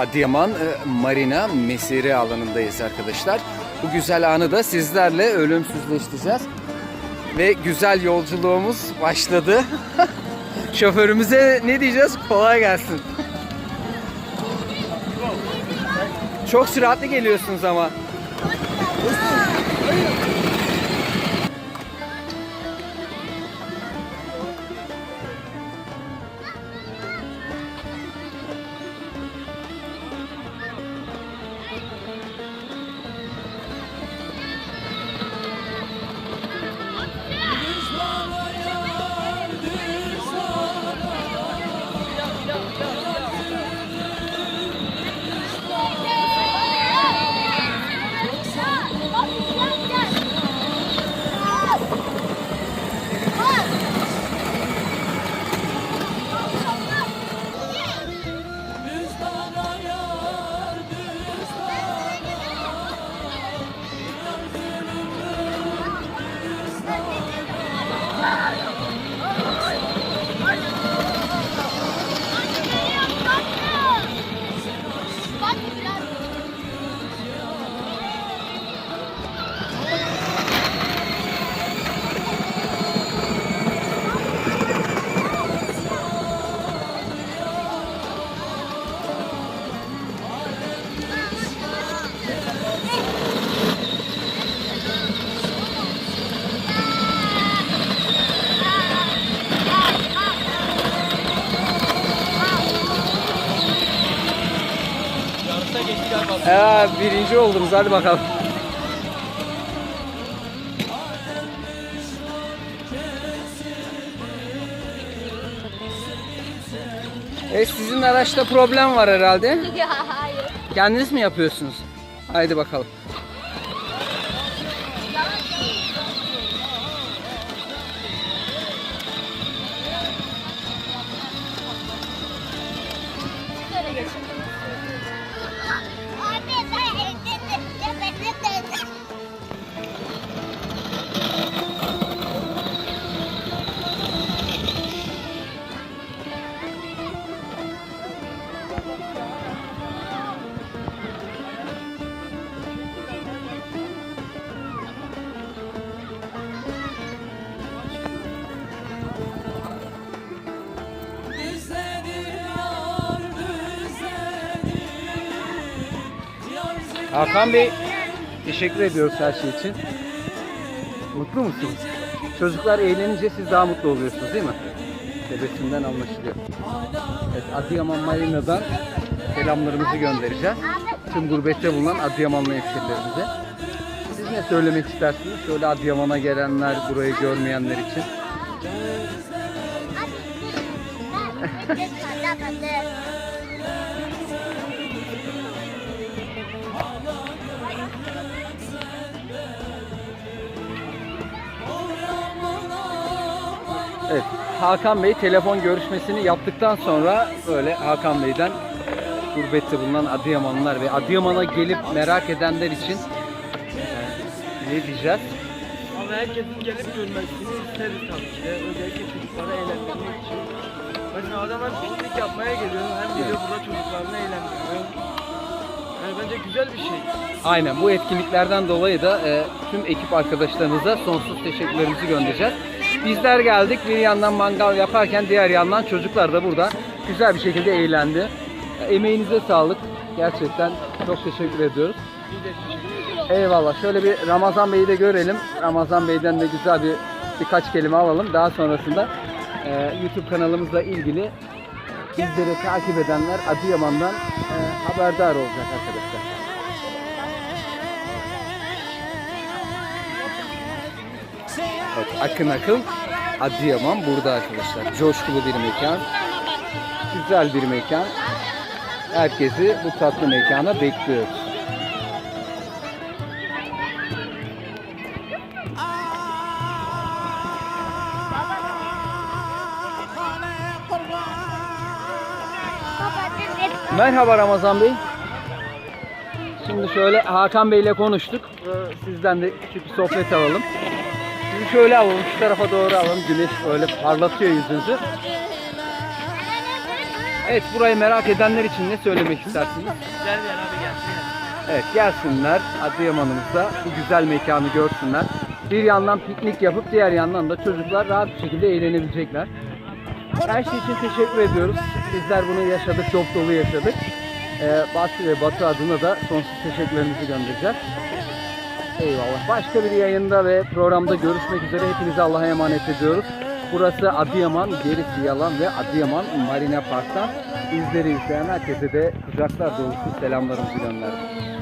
Adıyaman e, Marina Mesire alanındayız arkadaşlar. Bu güzel anı da sizlerle ölümsüzleştireceğiz. Ve güzel yolculuğumuz başladı. Şoförümüze ne diyeceğiz? Kolay gelsin. Çok süratli geliyorsunuz ama. Ee, birinci oldunuz hadi bakalım. E sizin araçta problem var herhalde. Ya hayır. Kendiniz mi yapıyorsunuz? Haydi bakalım. Şöyle geçin. Hakan Bey teşekkür ediyoruz her şey için. Mutlu musunuz? Çocuklar eğlenince siz daha mutlu oluyorsunuz değil mi? Tebessümden anlaşılıyor. Evet Adıyaman Marina'dan selamlarımızı göndereceğiz. Tüm gurbette bulunan Adıyamanlı hemşerilerimize. Siz ne söylemek istersiniz? Şöyle Adıyaman'a gelenler, burayı görmeyenler için. Hakan Bey telefon görüşmesini yaptıktan sonra böyle Hakan Bey'den gurbette bulunan Adıyamanlılar ve Adıyaman'a gelip merak edenler için e, ne diyeceğiz? Ama herkesin gelip görmesini isteriz tabii ki de. Özellikle çocuklara eğlendirmek için. Mesela adam hem piknik yapmaya geliyor hem geliyor burada çocuklarını eğlendiriyor. Yani bence güzel bir şey. Aynen bu etkinliklerden dolayı da e, tüm ekip arkadaşlarımıza sonsuz teşekkürlerimizi göndereceğiz. Bizler geldik bir yandan mangal yaparken diğer yandan çocuklar da burada güzel bir şekilde eğlendi. E, Emeğinize sağlık. Gerçekten çok teşekkür ediyoruz. Eyvallah. Şöyle bir Ramazan Bey'i de görelim. Ramazan Bey'den de güzel bir birkaç kelime alalım. Daha sonrasında e, YouTube kanalımızla ilgili bizleri takip edenler Adıyaman'dan e, haberdar olacak arkadaşlar. Evet, Akın Akıl Adıyaman burada arkadaşlar. Coşkulu bir mekan. Güzel bir mekan. Herkesi bu tatlı mekana bekliyoruz. Merhaba Ramazan Bey. Şimdi şöyle Hakan Bey ile konuştuk. Ee, Sizden de küçük bir sohbet alalım. Şöyle alalım, şu tarafa doğru alalım. Güneş böyle parlatıyor yüzünüzü. Evet burayı merak edenler için ne söylemek istersiniz? Güzel bir yer abi gelsin. Evet gelsinler Adıyaman'ımızda bu güzel mekanı görsünler. Bir yandan piknik yapıp diğer yandan da çocuklar rahat bir şekilde eğlenebilecekler. Her şey için teşekkür ediyoruz. Bizler bunu yaşadık, çok dolu yaşadık. Ee, Basri ve Batu adına da sonsuz teşekkürlerimizi göndereceğiz. Eyvallah. Başka bir yayında ve programda görüşmek üzere. Hepinizi Allah'a emanet ediyoruz. Burası Adıyaman, gerisi yalan ve Adıyaman Marina Park'tan bizleri izleyen herkese de kucaklar dolusu selamlarımızı gönderdik.